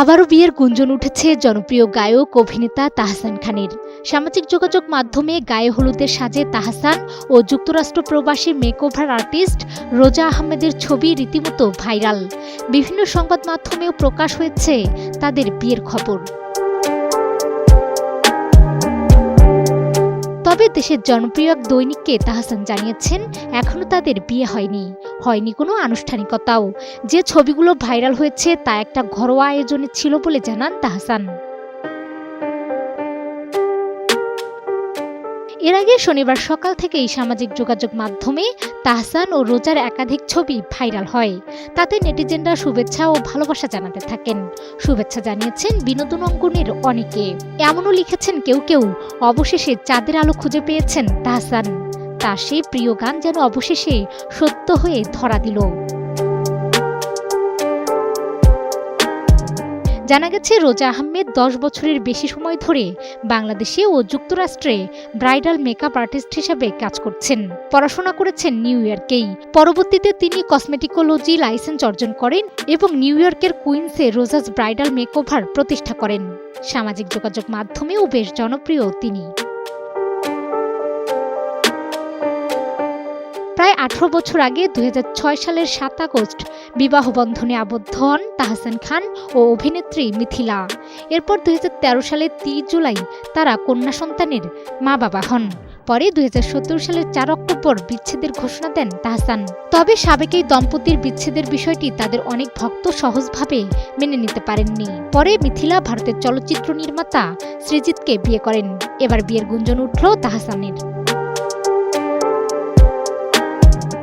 আবারও বিয়ের গুঞ্জন উঠেছে জনপ্রিয় গায়ক, অভিনেতা তাহসান খানের। সামাজিক যোগাযোগ মাধ্যমে গায়ে হলুদের সাজে তাহসান ও যুক্তরাষ্ট্র প্রবাসী মেকওভার আর্টিস্ট রোজা আহমেদের ছবি রীতিমতো ভাইরাল। বিভিন্ন সংবাদ মাধ্যমেও প্রকাশ হয়েছে তাদের বিয়ের খবর। তবে দেশের জনপ্রিয় এক দৈনিককে তাহসান জানিয়েছেন, এখনও তাদের বিয়ে হয়নি। হয়নি কোনো আনুষ্ঠানিকতাও। যে ছবিগুলো ভাইরাল হয়েছে তা একটা ঘরোয়া আয়োজনে ছিল বলে জানান তাহসান। এর আগে শনিবার সকাল থেকেই সামাজিক যোগাযোগ মাধ্যমে তাহসান ও রোজার একাধিক ছবি ভাইরাল হয়। তাতে নেটিজেনরা শুভেচ্ছা ও ভালোবাসা জানাতে থাকেন। শুভেচ্ছা জানিয়েছেন বিনোদন অঙ্গনের অনেকে। এমনও লিখেছেন কেউ কেউ, অবশেষে চাঁদের আলো খুঁজে পেয়েছেন তাহসান। তার সেই প্রিয় গান যেন অবশেষে সত্য হয়ে ধরা দিল। জানা গেছে, রোজা আহমেদ দশ বছরের বেশি সময় ধরে বাংলাদেশে ও যুক্তরাষ্ট্রে ব্রাইডাল মেকআপ আর্টিস্ট হিসেবে কাজ করছেন। পড়াশোনা করেছেন নিউ ইয়র্কেই। পরবর্তীতে তিনি কসমেটিকোলজি লাইসেন্স অর্জন করেন এবং নিউ ইয়র্কের কুইন্সে রোজাস ব্রাইডাল মেকওভার প্রতিষ্ঠা করেন। সামাজিক যোগাযোগ মাধ্যমেও বেশ জনপ্রিয় তিনি। আঠারো বছর আগে দুই হাজার ছয় সালের সাত আগস্ট বিবাহ বন্ধনে আবদ্ধ হন তাহসান খান ও অভিনেত্রী মিথিলা। এরপর দুই সালের তিরিশ জুলাই তারা কন্যা সন্তানের মা বাবা হন। পরে দুই সালের চার অক্টোবর বিচ্ছেদের ঘোষণা দেন তাহসান। তবে সাবেক এই দম্পতির বিচ্ছেদের বিষয়টি তাদের অনেক ভক্ত সহজভাবে মেনে নিতে পারেননি। পরে মিথিলা ভারতের চলচ্চিত্র নির্মাতা সৃজিতকে বিয়ে করেন। এবার বিয়ের গুঞ্জন উঠল তাহসানের।